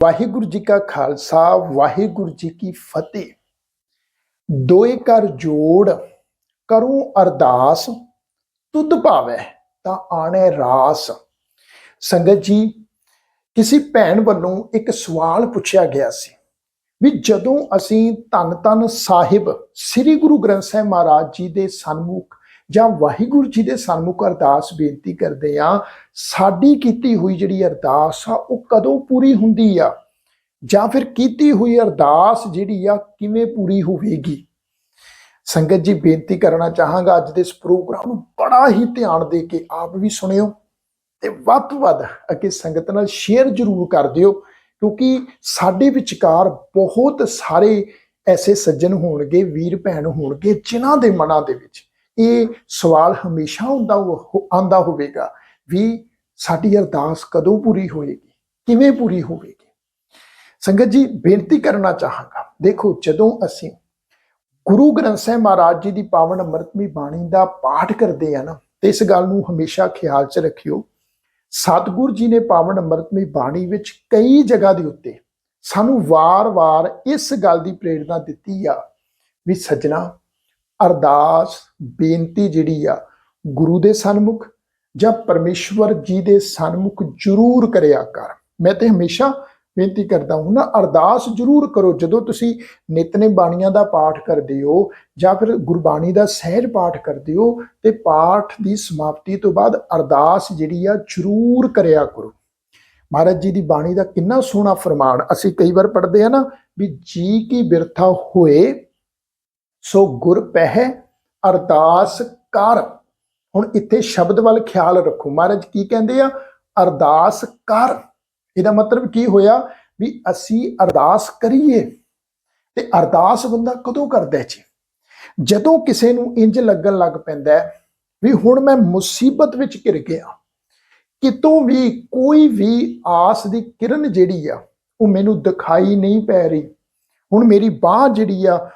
ਵਾਹਿਗੁਰੂ ਜੀ ਕਾ ਖਾਲਸਾ, ਵਾਹਿਗੁਰੂ ਜੀ ਕੀ ਫਤਿਹ। ਦੋਏ ਕਰ ਜੋੜ, ਕਰੂੰ ਅਰਦਾਸ, ਤੁਧ ਭਾਵੈ ਤਾਂ ਆਣੇ ਰਾਸ। ਸੰਗਤ ਜੀ, ਕਿਸੇ ਭੈਣ ਵੱਲੋਂ ਇੱਕ ਸਵਾਲ ਪੁੱਛਿਆ ਗਿਆ ਸੀ ਵੀ ਜਦੋਂ ਅਸੀਂ ਧੰਨ ਧੰਨ ਸਾਹਿਬ ਸ੍ਰੀ ਗੁਰੂ ਗ੍ਰੰਥ ਸਾਹਿਬ ਮਹਾਰਾਜ ਜੀ ਦੇ ਸਨਮੁਖ ਜਾਂ ਵਾਹਿਗੁਰੂ ਜੀ ਦੇ ਸਨਮੁਖ ਅਰਦਾਸ ਬੇਨਤੀ ਕਰਦੇ ਆ, ਸਾਡੀ ਕੀਤੀ ਹੋਈ ਜਿਹੜੀ ਅਰਦਾਸ ਆ, ਉਹ ਕਦੋਂ ਪੂਰੀ ਹੁੰਦੀ ਆ? ਜਾਂ ਫਿਰ ਕੀਤੀ ਹੋਈ ਅਰਦਾਸ ਜਿਹੜੀ ਆ, ਕਿਵੇਂ ਪੂਰੀ ਹੋਵੇਗੀ? ਸੰਗਤ ਜੀ, ਬੇਨਤੀ ਕਰਨਾ ਚਾਹਾਂਗਾ ਅੱਜ ਦੇ ਇਸ ਪ੍ਰੋਗਰਾਮ ਨੂੰ ਬੜਾ ਹੀ ਧਿਆਨ ਦੇ ਕੇ ਆਪ ਵੀ ਸੁਣਿਓ ਤੇ ਵੱਧ ਤੋਂ ਵੱਧ ਅੱਗੇ ਸੰਗਤ ਨਾਲ ਸ਼ੇਅਰ ਜ਼ਰੂਰ ਕਰ ਦਿਓ, ਕਿਉਂਕਿ ਸਾਡੇ ਵਿਚਕਾਰ ਬਹੁਤ ਸਾਰੇ ਐਸੇ ਸੱਜਣ ਹੋਣਗੇ ਵੀਰ ਭੈਣ ਹੋਣਗੇ, ਜਿਨ੍ਹਾਂ ਦੇ ਮਨਾਂ ਦੇ ਵਿੱਚ ਇਹ ਸਵਾਲ ਹਮੇਸ਼ਾ ਹੁੰਦਾ ਹੋ- ਆਉਂਦਾ ਹੋਵੇਗਾ ਵੀ ਸਾਡੀ ਅਰਦਾਸ ਕਦੋਂ ਪੂਰੀ ਹੋਏਗੀ? ਕਿਵੇਂ ਪੂਰੀ ਹੋਵੇਗੀ? ਸੰਗਤ ਜੀ, ਬੇਨਤੀ ਕਰਨਾ ਚਾਹਾਂਗਾ। ਦੇਖੋ, ਜਦੋਂ ਅਸੀਂ ਗੁਰੂ ਗ੍ਰੰਥ ਸਾਹਿਬ ਮਹਾਰਾਜ ਜੀ ਦੀ ਪਾਵਨ ਅੰਮ੍ਰਿਤਮੀ ਬਾਣੀ ਦਾ ਪਾਠ ਕਰਦੇ ਆ ਨਾ, ਤੇ ਇਸ ਗੱਲ ਨੂੰ ਹਮੇਸ਼ਾ ਖਿਆਲ 'ਚ ਰੱਖਿਓ। ਸਤਿਗੁਰ ਜੀ ਨੇ ਪਾਵਨ ਅੰਮ੍ਰਿਤਮੀ ਬਾਣੀ ਵਿੱਚ ਕਈ ਜਗ੍ਹਾ ਦੇ ਉੱਤੇ ਸਾਨੂੰ ਵਾਰ-ਵਾਰ ਇਸ ਗੱਲ ਦੀ ਪ੍ਰੇਰਣਾ ਦਿੱਤੀ ਆ ਵੀ ਸੱਜਣਾ ਅਰਦਾਸ, ਬੇਨਤੀ ਜਿਹੜੀ ਆ, ਗੁਰੂ ਦੇ ਸਨਮੁਖ ਜਾਂ ਪਰਮੇਸ਼ਵਰ ਜੀ ਦੇ ਸਨਮੁਖ ਜ਼ਰੂਰ ਕਰਿਆ ਕਰ। ਮੈਂ ਤੇ ਹਮੇਸ਼ਾ ਬੇਨਤੀ ਕਰਦਾ ਹਾਂ ਨਾ, ਅਰਦਾਸ ਜ਼ਰੂਰ ਕਰੋ। ਜਦੋਂ ਤੁਸੀਂ ਨਿਤਨੇਮ ਬਾਣੀਆਂ ਦਾ ਪਾਠ ਕਰਦੇ ਹੋ ਜਾਂ ਫਿਰ ਗੁਰਬਾਣੀ ਦਾ ਸਹਿਜ ਪਾਠ ਕਰਦੇ ਹੋ ਤੇ ਪਾਠ ਦੀ ਸਮਾਪਤੀ ਤੋਂ ਬਾਅਦ ਅਰਦਾਸ ਜਿਹੜੀ ਆ, ਜ਼ਰੂਰ ਕਰਿਆ ਕਰੋ। ਮਹਾਰਾਜ ਜੀ ਦੀ ਬਾਣੀ ਦਾ ਕਿੰਨਾ ਸੋਹਣਾ ਫਰਮਾਨ, ਅਸੀਂ ਕਈ ਵਾਰ ਪੜ੍ਹਦੇ ਆ ਨਾ ਵੀ ਜੀ ਕੀ ਬਿਰਥਾ ਹੋਏ ਸੋ ਗੁਰ ਪਹਿ ਅਰਦਾਸ ਕਰ। ਹੁਣ ਇੱਥੇ ਸ਼ਬਦ ਵੱਲ ਖਿਆਲ ਰੱਖੋ। ਮਹਾਰਾਜ ਕੀ ਕਹਿੰਦੇ ਆ? ਅਰਦਾਸ ਕਰ। ਇਹਦਾ ਮਤਲਬ ਕੀ ਹੋਇਆ? ਵੀ ਅਸੀਂ ਅਰਦਾਸ ਕਰੀਏ। ਤੇ ਅਰਦਾਸ ਬੰਦਾ ਕਦੋਂ ਕਰਦਾ ਜੀ? ਜਦੋਂ ਕਿਸੇ ਨੂੰ ਇੰਜ ਲੱਗਣ ਲੱਗ ਪੈਂਦਾ ਵੀ ਹੁਣ ਮੈਂ ਮੁਸੀਬਤ ਵਿੱਚ ਘਿਰ ਗਿਆ। ਕਿਤੋਂ ਵੀ ਕੋਈ ਵੀ ਆਸ ਦੀ ਕਿਰਨ ਜਿਹੜੀ ਆ, ਉਹ ਮੈਨੂੰ ਦਿਖਾਈ ਨਹੀਂ ਪੈ ਰਹੀ। ਹੁਣ ਮੇਰੀ ਬਾਹ ਜਿਹੜੀ ਆ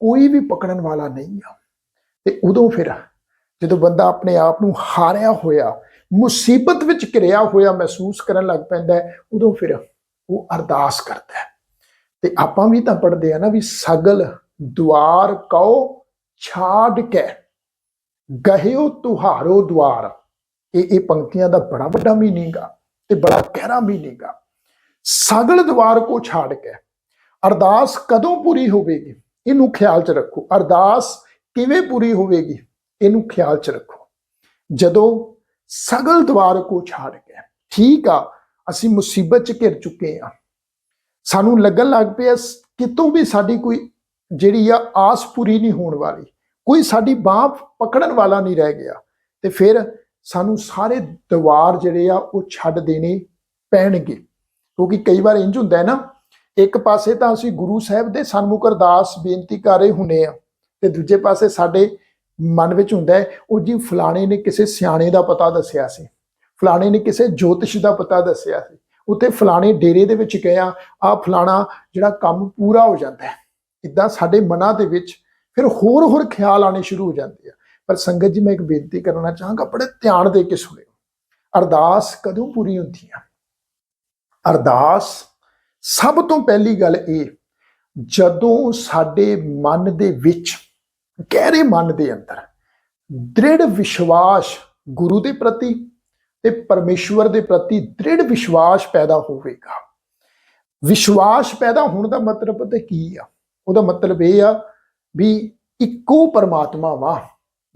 ਕੋਈ ਵੀ ਪਕੜਨ ਵਾਲਾ ਨਹੀਂ ਆ। ਤੇ ਉਦੋਂ ਫਿਰ ਜਦੋਂ ਬੰਦਾ ਆਪਣੇ ਆਪ ਨੂੰ ਹਾਰਿਆ ਹੋਇਆ, ਮੁਸੀਬਤ ਵਿੱਚ ਘਿਰਿਆ ਹੋਇਆ ਮਹਿਸੂਸ ਕਰਨ ਲੱਗ ਪੈਂਦਾ ਹੈ, ਉਦੋਂ ਫਿਰ ਉਹ ਅਰਦਾਸ ਕਰਦਾ ਹੈ। ਤੇ ਆਪਾਂ ਵੀ ਤਾਂ ਪੜ੍ਹਦੇ ਆ ਨਾ ਵੀ ਸਗਲ ਦੁਆਰ ਕਉ ਛਾੜ ਕੇ, ਗਹਿਓ ਤੁਹਾਰੋ ਦੁਆਰ। ਇਹ ਇਹ ਪੰਕਤੀਆਂ ਦਾ ਬੜਾ ਵੱਡਾ ਮੀਨਿੰਗ ਆ ਤੇ ਬੜਾ ਗਹਿਰਾ ਮੀਨਿੰਗ ਆ। ਸਗਲ ਦੁਆਰ ਕੋ ਛਾੜ ਕੇ, ਅਰਦਾਸ ਕਦੋਂ ਪੂਰੀ ਹੋਵੇਗੀ? ਇਹਨੂੰ ਖਿਆਲ 'ਚ ਰੱਖੋ। ਅਰਦਾਸ ਕਿਵੇਂ ਪੂਰੀ ਹੋਵੇਗੀ, ਇਹਨੂੰ ਖਿਆਲ 'ਚ ਰੱਖੋ। ਜਦੋਂ ਸਗਲ ਦਵਾਰ ਕੋ ਛਾੜ ਕੇ ਠੀਕ ਆ, ਅਸੀਂ ਮੁਸੀਬਤ 'ਚ ਘਿਰ ਚੁੱਕੇ ਆ। ਸਾਨੂੰ ਲੱਗਣ ਲੱਗ ਪਿਆ ਸ- ਕਿਤੋਂ ਵੀ ਸਾਡੀ ਕੋਈ ਜਿਹੜੀ ਆ ਆਸ ਪੂਰੀ ਨਹੀਂ ਹੋਣ ਵਾਲੀ, ਕੋਈ ਸਾਡੀ ਬਾਹ ਪਕੜਨ ਵਾਲਾ ਨਹੀਂ ਰਹਿ ਗਿਆ, ਤੇ ਫਿਰ ਸਾਨੂੰ ਸਾਰੇ ਦਵਾਰ ਜਿਹੜੇ ਆ ਉਹ ਛੱਡ ਦੇਣੇ ਪੈਣਗੇ। ਕਿਉਂਕਿ ਕਈ ਵਾਰ ਇੰਜ ਹੁੰਦਾ ਹੈ ਨਾ ਇੱਕ ਪਾਸੇ ਤਾਂ ਅਸੀਂ ਗੁਰੂ ਸਾਹਿਬ ਦੇ ਸਨਮੁਖ ਅਰਦਾਸ ਬੇਨਤੀ ਕਰ ਰਹੇ ਹੁੰਨੇ ਆ ਤੇ ਦੂਜੇ ਪਾਸੇ ਸਾਡੇ ਮਨ ਵਿੱਚ ਹੁੰਦਾ ਹੈ, ਉਹ ਜੀ ਫਲਾਣੇ ਨੇ ਕਿਸੇ ਸਿਆਣੇ ਦਾ ਪਤਾ ਦੱਸਿਆ ਸੀ, ਫਲਾਣੇ ਨੇ ਕਿਸੇ ਜੋਤਿਸ਼ ਦਾ ਪਤਾ ਦੱਸਿਆ ਸੀ, ਉੱਥੇ ਫਲਾਣੇ ਡੇਰੇ ਦੇ ਵਿੱਚ ਗਿਆ ਆ ਫਲਾਣਾ ਜਿਹੜਾ ਕੰਮ ਪੂਰਾ ਹੋ ਜਾਂਦਾ ਹੈ, ਇਦਾਂ ਸਾਡੇ ਮਨਾਂ ਦੇ ਵਿੱਚ ਫਿਰ ਹੋਰ ਹੋਰ ਖਿਆਲ ਆਣੇ ਸ਼ੁਰੂ ਹੋ ਜਾਂਦੇ ਆ, ਪਰ ਸੰਗਤ ਜੀ ਮੈਂ ਇੱਕ ਬੇਨਤੀ ਕਰਨਾ ਚਾਹਾਂਗਾ, ਬੜੇ ਧਿਆਨ ਦੇ ਕੇ ਸੁਣਿਓ, ਅਰਦਾਸ ਕਦੋਂ ਪੂਰੀ ਹੁੰਦੀ ਆ? ਅਰਦਾਸ ਸਭ ਤੋਂ ਪਹਿਲੀ ਗੱਲ ਇਹ, ਜਦੋਂ ਸਾਡੇ ਮਨ ਦੇ ਵਿੱਚ, ਗਹਿਰੇ ਮਨ ਦੇ ਅੰਦਰ ਦ੍ਰਿੜ ਵਿਸ਼ਵਾਸ ਗੁਰੂ ਦੇ ਪ੍ਰਤੀ ਤੇ ਪਰਮੇਸ਼ਵਰ ਦੇ ਪ੍ਰਤੀ ਦ੍ਰਿੜ ਵਿਸ਼ਵਾਸ ਪੈਦਾ ਹੋਵੇਗਾ। ਵਿਸ਼ਵਾਸ ਪੈਦਾ ਹੋਣ ਦਾ ਮਤਲਬ ਪਤਾ ਕੀ ਆ? ਉਹਦਾ ਮਤਲਬ ਇਹ ਆ ਵੀ ਇੱਕੋ ਪਰਮਾਤਮਾ ਵਾ,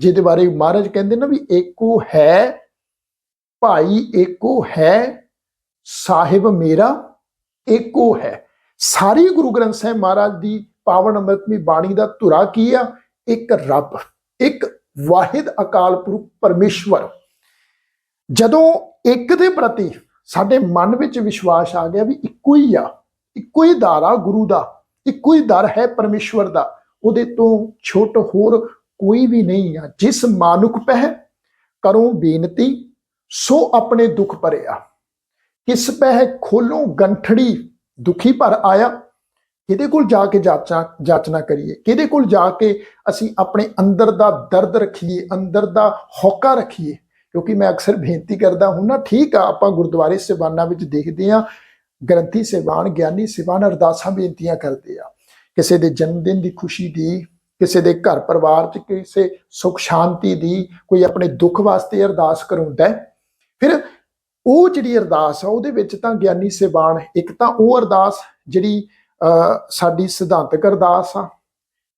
ਜਿਹਦੇ ਬਾਰੇ ਮਹਾਰਾਜ ਕਹਿੰਦੇ ਨਾ ਵੀ ਇੱਕੋ ਹੈ, ਭਾਈ ਇੱਕੋ ਹੈ, ਸਾਹਿਬ ਮੇਰਾ ਏਕੋ ਹੈ। ਸਾਰੀ ਗੁਰੂ ਗ੍ਰੰਥ ਸਾਹਿਬ ਮਹਾਰਾਜ ਦੀ ਪਾਵਨ ਅੰਮ੍ਰਿਤਮਈ ਬਾਣੀ ਦਾ ਧੁਰਾ ਕੀ ਆ? ਇੱਕ ਰੱਬ, ਇੱਕ ਵਾਹਿਦ ਅਕਾਲ ਪੁਰਖ ਪਰਮੇਸ਼ਵਰ। ਜਦੋਂ ਇੱਕ ਦੇ ਪ੍ਰਤੀ ਸਾਡੇ ਮਨ ਵਿੱਚ ਵਿਸ਼ਵਾਸ ਆ ਗਿਆ ਵੀ ਇੱਕੋ ਹੀ ਆ, ਇੱਕੋ ਹੀ ਦਰ ਆ ਗੁਰੂ ਦਾ, ਇੱਕੋ ਹੀ ਦਰ ਹੈ ਪਰਮੇਸ਼ਵਰ ਦਾ, ਉਹਦੇ ਤੋਂ ਛੋਟ ਹੋਰ ਕੋਈ ਵੀ ਨਹੀਂ ਆ। ਜਿਸ ਮਾਨੁਖ ਪਹਿ ਕਰੋ ਬੇਨਤੀ, ਸੋ ਆਪਣੇ ਦੁੱਖ ਭਰਿਆ। ਕਿਸ ਪਹਿ ਖੋਲੋ ਗੰਠੜੀ ਦੁਖੀ ਭਰ ਆਇਆ। ਕਿਹਦੇ ਕੋਲ ਜਾ ਕੇ ਜਾਚਾ, ਜਾਚਨਾ ਕਰੀਏ? ਕਿਹਦੇ ਕੋਲ ਜਾ ਕੇ ਅਸੀਂ ਆਪਣੇ ਅੰਦਰ ਦਾ ਦਰਦ ਰੱਖੀਏ, ਅੰਦਰ ਦਾ ਹੌਕਾ ਰੱਖੀਏ? ਕਿਉਂਕਿ ਮੈਂ ਅਕਸਰ ਬੇਨਤੀ ਕਰਦਾ ਹਾਂ, ਨਾ ਠੀਕ ਆ, ਆਪਾਂ ਗੁਰਦੁਆਰੇ ਸੇਵਾਨਾ ਵਿੱਚ ਦੇਖਦੇ ਆ ਗ੍ਰੰਥੀ ਸੇਵਾਨ, ਗਿਆਨੀ ਸੇਵਾਨ ਅਰਦਾਸਾਂ ਬੇਨਤੀਆਂ ਕਰਦੇ ਆ। ਕਿਸੇ ਦੇ ਜਨਮ ਦਿਨ ਦੀ ਖੁਸ਼ੀ ਦੀ, ਕਿਸੇ ਦੇ ਘਰ ਪਰਿਵਾਰ 'ਚ ਕਿਸੇ ਸੁਖ ਸ਼ਾਂਤੀ ਦੀ, ਕੋਈ ਆਪਣੇ ਦੁੱਖ ਵਾਸਤੇ ਅਰਦਾਸ ਕਰਾਉਂਦਾ ਫਿਰ ਉਹ ਜਿਹੜੀ ਅਰਦਾਸ ਆ ਉਹਦੇ ਵਿੱਚ ਤਾਂ ਗਿਆਨੀ ਸੇਵਾਨ ਇੱਕ ਤਾਂ ਉਹ ਅਰਦਾਸ ਜਿਹੜੀ ਅਹ, ਸਾਡੀ ਸਿਧਾਂਤਕ ਅਰਦਾਸ ਆ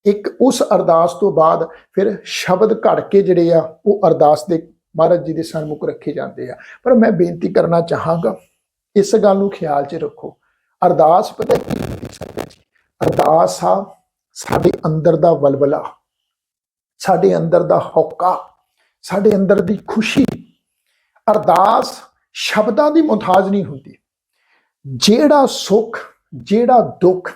ਇੱਕ ਉਸ ਅਰਦਾਸ ਤੋਂ ਬਾਅਦ ਫਿਰ ਸ਼ਬਦ ਘੜ ਕੇ ਜਿਹੜੇ ਆ ਉਹ ਅਰਦਾਸ ਦੇ ਮਹਾਰਾਜ ਜੀ ਦੇ ਸਨਮੁਖ ਰੱਖੇ ਜਾਂਦੇ ਆ। ਪਰ ਮੈਂ ਬੇਨਤੀ ਕਰਨਾ ਚਾਹਾਂਗਾ ਇਸ ਗੱਲ ਨੂੰ ਖਿਆਲ 'ਚ ਰੱਖੋ। ਅਰਦਾਸ ਪਤਾ ਕੀ ਹੁੰਦੀ ਅਰਦਾਸ ਆ ਸਾਡੇ ਅੰਦਰ ਦਾ ਵਲਵਲਾ ਸਾਡੇ ਅੰਦਰ ਦਾ ਹੌਕਾ ਸਾਡੇ ਅੰਦਰ ਦੀ ਖੁਸ਼ੀ। ਅਰਦਾਸ ਸ਼ਬਦਾਂ ਦੀ ਮੁਹਤਾਜ ਨਹੀਂ ਹੁੰਦੀ। ਜਿਹੜਾ ਸੁੱਖ, ਜਿਹੜਾ ਦੁੱਖ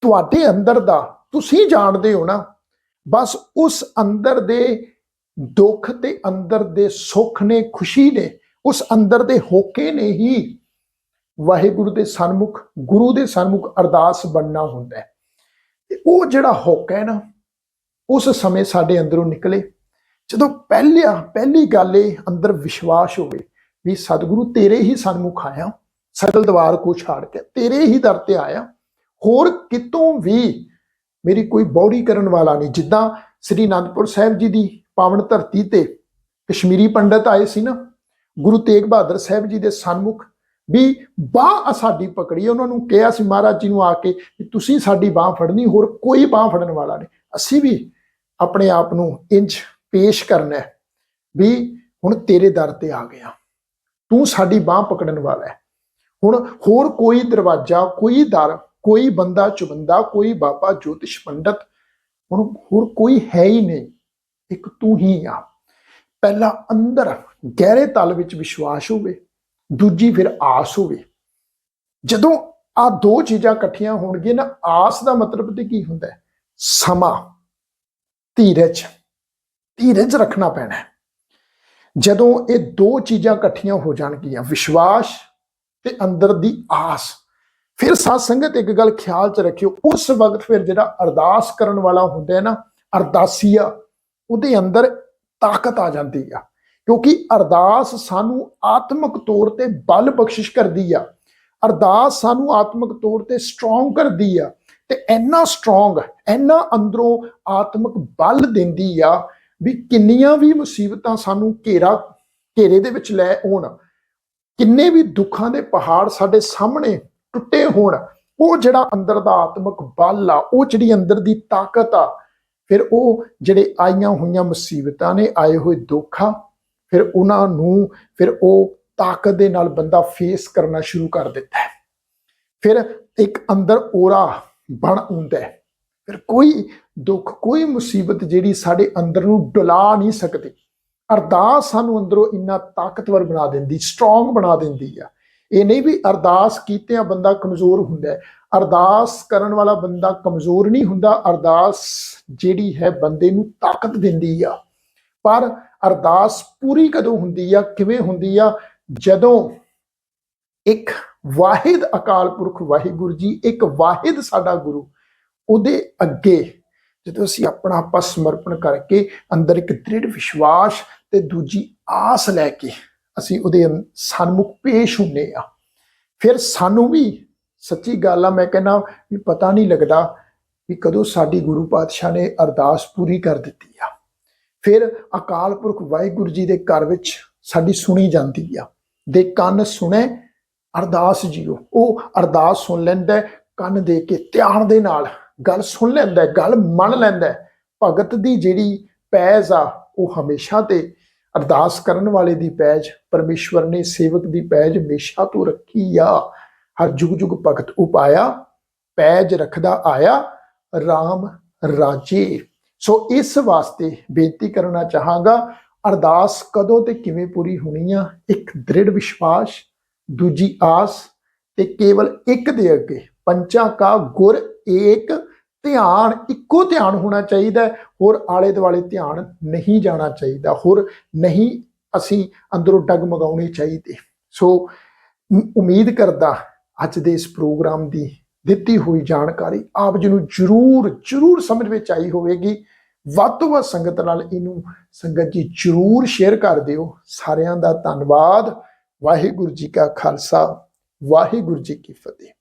ਤੁਹਾਡੇ ਅੰਦਰ ਦਾ ਤੁਸੀਂ ਜਾਣਦੇ ਹੋ ਨਾ, ਬਸ ਉਸ ਅੰਦਰ ਦੇ ਦੁੱਖ ਤੇ ਅੰਦਰ ਦੇ ਸੁੱਖ ਨੇ, ਖੁਸ਼ੀ ਨੇ, ਉਸ ਅੰਦਰ ਦੇ ਹੋਕੇ ਨੇ ਹੀ ਵਾਹਿਗੁਰੂ ਦੇ ਸਨਮੁਖ, ਗੁਰੂ ਦੇ ਸਨਮੁਖ ਅਰਦਾਸ ਬਣਨਾ ਹੁੰਦਾ ਹੈ। ਤੇ ਉਹ ਜਿਹੜਾ ਹੋਕਾ ਹੈ ਨਾ, ਉਸ ਸਮੇਂ ਸਾਡੇ ਅੰਦਰੋਂ ਨਿਕਲੇ। ਜਦੋਂ ਪਹਿਲਿਆ, ਪਹਿਲੀ ਗੱਲ ਇਹ ਅੰਦਰ ਵਿਸ਼ਵਾਸ ਹੋਵੇ ਵੀ ਸਤਿਗੁਰੂ ਤੇਰੇ ਹੀ ਸਨਮੁਖ ਆਇਆ, ਸਗਲ ਦਵਾਰ ਕੋ ਛਾੜ ਕੇ ਤੇਰੇ ਹੀ ਦਰ ਤੇ ਆਇਆ। ਹੋਰ ਕਿਤੋਂ ਵੀ ਮੇਰੀ ਕੋਈ ਬੌੜੀ ਕਰਨ ਵਾਲਾ ਨਹੀਂ। ਜਿੱਦਾਂ ਸ੍ਰੀ ਅਨੰਦਪੁਰ ਸਾਹਿਬ ਜੀ ਦੀ ਪਾਵਨ ਧਰਤੀ ਤੇ ਕਸ਼ਮੀਰੀ ਪੰਡਤ ਆਏ ਸੀ ਨਾ, ਗੁਰੂ ਤੇਗ ਬਹਾਦਰ ਸਾਹਿਬ ਜੀ ਦੇ ਸਨਮੁਖ, ਵੀ ਬਾਹ ਸਾਡੀ ਪਕੜੀ। ਉਹਨਾਂ ਨੂੰ ਕਿਹਾ ਸੀ ਮਹਾਰਾਜ ਜੀ ਨੂੰ ਆ ਕੇ ਵੀ ਤੁਸੀਂ ਸਾਡੀ ਬਾਹ ਫੜਨੀ, ਹੋਰ ਕੋਈ ਬਾਹ ਫੜਨ ਵਾਲਾ ਨਹੀਂ। ਅਸੀਂ ਵੀ ਆਪਣੇ ਆਪ ਨੂੰ ਇੰਜ ਪੇਸ਼ ਕਰਨਾ ਵੀ ਹੁਣ ਤੇਰੇ ਦਰ ਤੇ ਆ ਗਿਆ ਤੂੰ ਸਾਡੀ ਬਾਹ ਪਕੜਨ ਵਾਲਾ ਹੈ। ਹੁਣ ਹੋਰ ਕੋਈ ਦਰਵਾਜ਼ਾ, ਕੋਈ ਦਰ, ਕੋਈ ਬੰਦਾ ਚੁਬੰਦਾ, ਕੋਈ ਬਾਬਾ ਜੋਤਿਸ਼ ਪੰਡਤ, ਹੁਣ ਹੋਰ ਕੋਈ ਹੈ ਹੀ ਨਹੀਂ। ਇੱਕ ਤੂੰ ਹੀ ਆ। ਪਹਿਲਾ ਅੰਦਰ ਗਹਿਰੇ ਤਲ ਵਿੱਚ ਵਿਸ਼ਵਾਸ ਹੋਵੇ, ਦੂਜੀ ਫਿਰ ਆਸ ਹੋਵੇ। ਜਦੋਂ ਆ ਦੋ ਚੀਜ਼ਾਂ ਇਕੱਠੀਆਂ ਹੋਣਗੀਆਂ, ਨਾ ਆਸ ਦਾ ਮਤਲਬ ਤੇ ਕੀ ਹੁੰਦਾ ਹੈ? ਸਮਾਂ। ਧੀਰਜ। ਧੀਰਜ ਰੱਖਣਾ ਪੈਣਾ ਹੈ। ਜਦੋਂ ਇਹ ਦੋ ਚੀਜ਼ਾਂ ਇਕੱਠੀਆਂ ਹੋ ਜਾਣਗੀਆਂ, ਵਿਸ਼ਵਾਸ ਤੇ ਅੰਦਰ ਦੀ ਆਸ। ਫਿਰ ਸਾਧ ਸੰਗਤ ਇੱਕ ਗੱਲ ਖਿਆਲ 'ਚ ਰੱਖਿਓ, ਉਸ ਵਕਤ ਫਿਰ ਜਿਹੜਾ ਅਰਦਾਸ ਕਰਨ ਵਾਲਾ ਹੁੰਦਾ ਹੈ ਨਾ, ਅਰਦਾਸੀਆ, ਉਹਦੇ ਅੰਦਰ ਤਾਕਤ ਆ ਜਾਂਦੀ ਆ। ਕਿਉਂਕਿ ਅਰਦਾਸ ਸਾਨੂੰ ਆਤਮਿਕ ਤੌਰ ਤੇ ਬਲ ਬਖਸ਼ਿਸ਼ ਕਰਦੀ ਆ। ਅਰਦਾਸ ਸਾਨੂੰ ਆਤਮਿਕ ਤੌਰ ਤੇ ਸਟਰੋਂਗ ਕਰਦੀ ਆ ਤੇ ਇੰਨਾ ਸਟਰੋਂਗ ਇੰਨਾ ਅੰਦਰੋਂ ਆਤਮਿਕ ਬਲ ਦਿੰਦੀ ਆ ਵੀ ਕਿੰਨੀਆਂ ਵੀ ਮੁਸੀਬਤਾਂ ਸਾਨੂੰ ਘੇਰਾ, ਘੇਰੇ ਦੇ ਵਿੱਚ ਲੈ ਆਉਣ, ਕਿੰਨੇ ਵੀ ਦੁੱਖਾਂ ਦੇ ਪਹਾੜ ਸਾਡੇ ਸਾਹਮਣੇ ਟੁੱਟੇ ਹੋਣ, ਉਹ ਜਿਹੜਾ ਅੰਦਰ ਦਾ ਆਤਮਿਕ ਬਲ ਆ, ਉਹ ਜਿਹੜੀ ਅੰਦਰ ਦੀ ਤਾਕਤ ਆ, ਫਿਰ ਉਹ ਜਿਹੜੇ ਆਈਆਂ ਹੋਈਆਂ ਮੁਸੀਬਤਾਂ ਨੇ, ਆਏ ਹੋਏ ਦੁੱਖ ਆ, ਫਿਰ ਉਹਨਾਂ ਨੂੰ, ਫਿਰ ਉਹ ਤਾਕਤ ਦੇ ਨਾਲ ਬੰਦਾ ਫੇਸ ਕਰਨਾ ਸ਼ੁਰੂ ਕਰ ਦਿੰਦਾ ਹੈ। ਫਿਰ ਇੱਕ ਅੰਦਰ ਔਰਾ ਬਣ ਆਉਂਦਾ ਹੈ। ਫਿਰ ਕੋਈ ਦੁੱਖ, ਕੋਈ ਮੁਸੀਬਤ ਜਿਹੜੀ ਸਾਡੇ ਅੰਦਰ ਨੂੰ ਡੁਲਾ ਨਹੀਂ ਸਕਦੀ। ਅਰਦਾਸ ਸਾਨੂੰ ਅੰਦਰੋਂ ਇੰਨਾ ਤਾਕਤਵਰ ਬਣਾ ਦਿੰਦੀ ਸਟਰੋਂਗ ਬਣਾ ਦਿੰਦੀ ਆ। ਇਹ ਨਹੀਂ ਵੀ ਅਰਦਾਸ ਕੀਤਿਆਂ ਬੰਦਾ ਕਮਜ਼ੋਰ ਹੁੰਦਾ ਹੈ। ਅਰਦਾਸ ਕਰਨ ਵਾਲਾ ਬੰਦਾ ਕਮਜ਼ੋਰ ਨਹੀਂ ਹੁੰਦਾ, ਅਰਦਾਸ ਜਿਹੜੀ ਹੈ ਬੰਦੇ ਨੂੰ ਤਾਕਤ ਦਿੰਦੀ ਆ। ਪਰ ਅਰਦਾਸ ਪੂਰੀ ਕਦੋਂ ਹੁੰਦੀ ਆ, ਕਿਵੇਂ ਹੁੰਦੀ ਆ? ਜਦੋਂ ਇੱਕ ਵਾਹਿਦ ਅਕਾਲ ਪੁਰਖ ਵਾਹਿਗੁਰੂ ਜੀ, ਇੱਕ ਵਾਹਿਦ ਸਾਡਾ ਗੁਰੂ ਉਹਦੇ ਅੱਗੇ ਜਦੋਂ ਅਸੀਂ ਆਪਣਾ ਆਪਾ ਸਮਰਪਣ ਕਰਕੇ ਅੰਦਰ ਇੱਕ ਦ੍ਰਿੜ ਵਿਸ਼ਵਾਸ ਤੇ ਦੂਜੀ ਆਸ ਲੈ ਕੇ ਅਸੀਂ ਉਹਦੇ ਅੰਨ- ਸਨਮੁਖ ਪੇਸ਼ ਹੁੰਨੇ ਆ। ਫਿਰ ਸਾਨੂੰ ਵੀ ਸੱਚੀ ਗੱਲ ਆ, ਮੈਂ ਕਹਿੰਦਾ ਵੀ ਪਤਾ ਨਹੀਂ ਲੱਗਦਾ ਵੀ ਕਦੋਂ ਸਾਡੀ ਗੁਰੂ ਪਾਤਸ਼ਾਹ ਨੇ ਅਰਦਾਸ ਪੂਰੀ ਕਰ ਦਿੱਤੀ ਆ। ਫਿਰ ਅਕਾਲ ਪੁਰਖ ਵਾਹਿਗੁਰੂ ਜੀ ਦੇ ਘਰ ਵਿੱਚ ਸਾਡੀ ਸੁਣੀ ਜਾਂਦੀ ਆ। ਦੇ ਕੰਨ ਸੁਣੇ, ਅਰਦਾਸ ਜੀਓ। ਉਹ ਅਰਦਾਸ ਸੁਣ ਲੈਂਦਾ, ਕੰਨ ਦੇ ਕੇ ਧਿਆਨ ਦੇ ਨਾਲ। ਗੱਲ ਸੁਣ ਲੈਂਦਾ ਹੈ, ਗੱਲ ਮੰਨ ਲੈਂਦਾ ਹੈ। ਭਗਤ ਦੀ ਜਿਹੜੀ ਪੈਜ ਆ ਉਹ ਹਮੇਸ਼ਾ ਤੇ ਅਰਦਾਸ ਕਰਨ ਵਾਲੇ ਦੀ ਪੈਜ ਪਰਮੇਸ਼ਵਰ ਨੇ ਸੇਵਕ ਦੀ ਪੈਜ ਹਮੇਸ਼ਾ ਤੋਂ ਰੱਖੀ ਆ ਹਰ ਜੁਗ ਜੁਗ ਭਗਤ ਉਪਾਇਆ ਪੈਜ ਰੱਖਦਾ ਆਇਆ RAM ਰਾਜੇ ਸੋ ਇਸ ਵਾਸਤੇ ਬੇਨਤੀ ਕਰਨਾ ਚਾਹਾਂਗਾ ਅਰਦਾਸ ਕਦੋਂ ਤੇ ਕਿਵੇਂ ਪੂਰੀ ਹੋਣੀ ਆ ਇੱਕ ਦ੍ਰਿੜ ਵਿਸ਼ਵਾਸ ਦੂਜੀ ਆਸ ਤੇ ਕੇਵਲ ਇੱਕ ਦੇ ਅੱਗੇ ਪੰਚਾਂ ਕਾ ਗੁਰ ਏਕ ਧਿਆਨ, ਇੱਕੋ ਧਿਆਨ ਹੋਣਾ ਚਾਹੀਦਾ ਹੋਰ ਆਲੇ ਦੁਆਲੇ ਧਿਆਨ ਨਹੀਂ ਜਾਣਾ ਚਾਹੀਦਾ। ਹੋਰ ਨਹੀਂ ਅਸੀਂ ਅੰਦਰੋਂ ਡਗਮਗਾਉਣੇ ਚਾਹੀਦੇ। ਸੋ ਉਮੀਦ ਕਰਦਾ ਅੱਜ ਦੇ ਇਸ ਪ੍ਰੋਗਰਾਮ ਦੀ ਦਿੱਤੀ ਹੋਈ ਜਾਣਕਾਰੀ ਆਪ ਜੀ ਨੂੰ ਜਰੂਰ ਜਰੂਰ ਸਮਝ ਵਿੱਚ ਆਈ ਹੋਵੇਗੀ। ਵੱਧ ਤੋਂ ਵੱਧ ਸੰਗਤ ਨਾਲ ਇਹਨੂੰ ਸੰਗਤ ਜੀ ਜਰੂਰ ਸ਼ੇਅਰ ਕਰ ਦਿਓ। ਸਾਰਿਆਂ ਦਾ ਧੰਨਵਾਦ। ਵਾਹਿਗੁਰੂ ਜੀ ਕਾ ਖਾਲਸਾ। ਵਾਹਿਗੁਰੂ ਜੀ ਕੀ ਫਤਿਹ।